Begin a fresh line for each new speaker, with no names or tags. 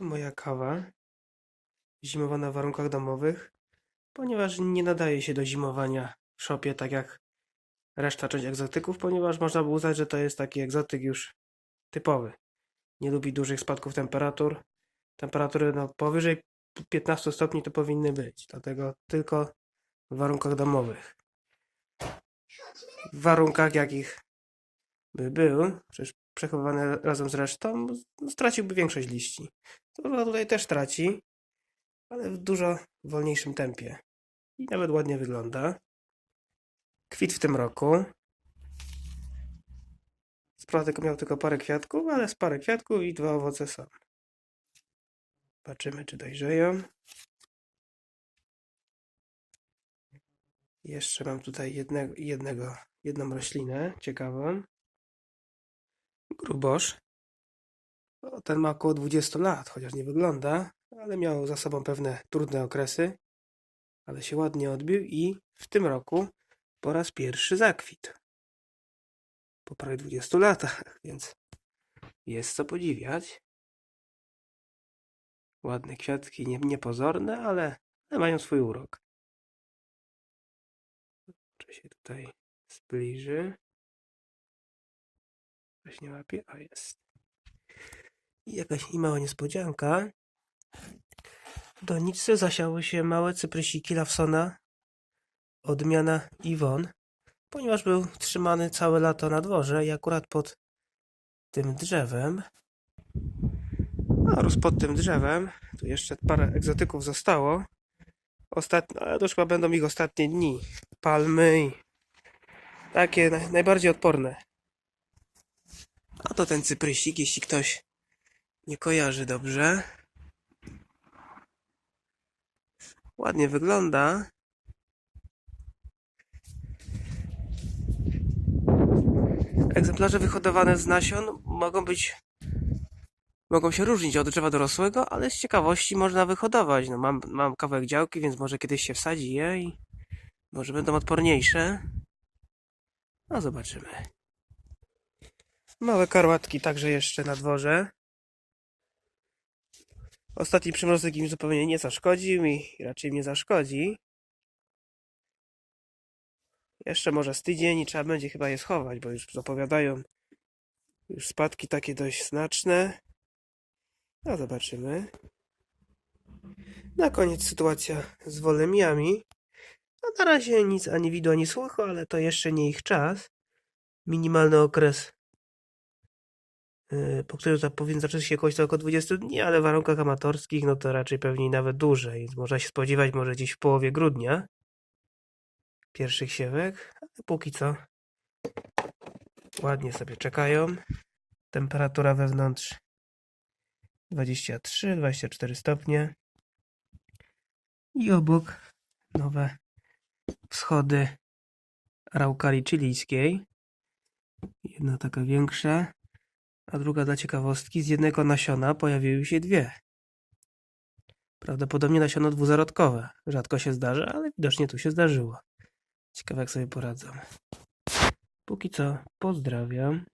To moja kawa. Zimowana w warunkach domowych, ponieważ nie nadaje się do zimowania w szopie, tak jak reszta część egzotyków, ponieważ można by uznać, że to jest taki egzotyk już typowy. Nie lubi dużych spadków temperatur. Temperatury no, powyżej 15 stopni to powinny być, dlatego tylko w warunkach domowych. W warunkach jakich by był, przecież przechowywany razem z resztą, no, straciłby większość liści. Prawda tutaj też traci, ale w dużo wolniejszym tempie. I nawet ładnie wygląda. Kwit w tym roku. Tylko miał tylko parę kwiatków, ale z parę kwiatków i dwa owoce są. Zobaczymy, czy dojrzeją. Jeszcze mam tutaj jednego, jednego, jedną roślinę ciekawą. Grubosz. O, Ten ma około 20 lat, chociaż nie wygląda, ale miał za sobą pewne trudne okresy, ale się ładnie odbił i w tym roku po raz pierwszy zakwit. Po prawie 20 latach, więc jest co podziwiać. Ładne kwiatki, nie, niepozorne, ale, ale mają swój urok. Czy się tutaj zbliży? Nie łapie? A jest. I jakaś i mała niespodzianka. Doniczce zasiały się małe cyprysiki Lawsona, odmiana Iwon, ponieważ był trzymany całe lato na dworze i akurat pod tym drzewem, a rósł pod tym drzewem, tu jeszcze parę egzotyków zostało, ostatnio, ale to już chyba będą ich ostatnie dni, palmy takie naj, najbardziej odporne. A to ten cyprysik, jeśli ktoś nie kojarzy dobrze. Ładnie wygląda. Egzemplarze wyhodowane z nasion mogą być. Mogą się różnić od drzewa dorosłego, ale z ciekawości można wyhodować. No, mam, mam kawałek działki, więc może kiedyś się wsadzi je i może będą odporniejsze. No zobaczymy. Małe karłatki także jeszcze na dworze. Ostatni przymrozek im zupełnie nie zaszkodził i raczej nie zaszkodzi. Jeszcze może z tydzień i trzeba będzie chyba je schować, bo już zapowiadają już spadki takie dość znaczne. No zobaczymy. Na koniec sytuacja z wolemiami. No na razie nic ani widu, ani słuchu, ale to jeszcze nie ich czas. Minimalny okres po którym za- powinien zacząć się kończyć około 20 dni, ale w warunkach amatorskich no to raczej pewnie nawet dłużej, można się spodziewać może gdzieś w połowie grudnia pierwszych siewek, ale póki co ładnie sobie czekają. Temperatura wewnątrz 23-24 stopnie i obok nowe wschody raukarii chilijskiej. Jedna taka większa, a druga dla ciekawostki, z jednego nasiona pojawiły się dwie. Prawdopodobnie nasiona dwuzarodkowe. Rzadko się zdarza, ale widocznie tu się zdarzyło. Ciekawe jak sobie poradzą. Póki co pozdrawiam.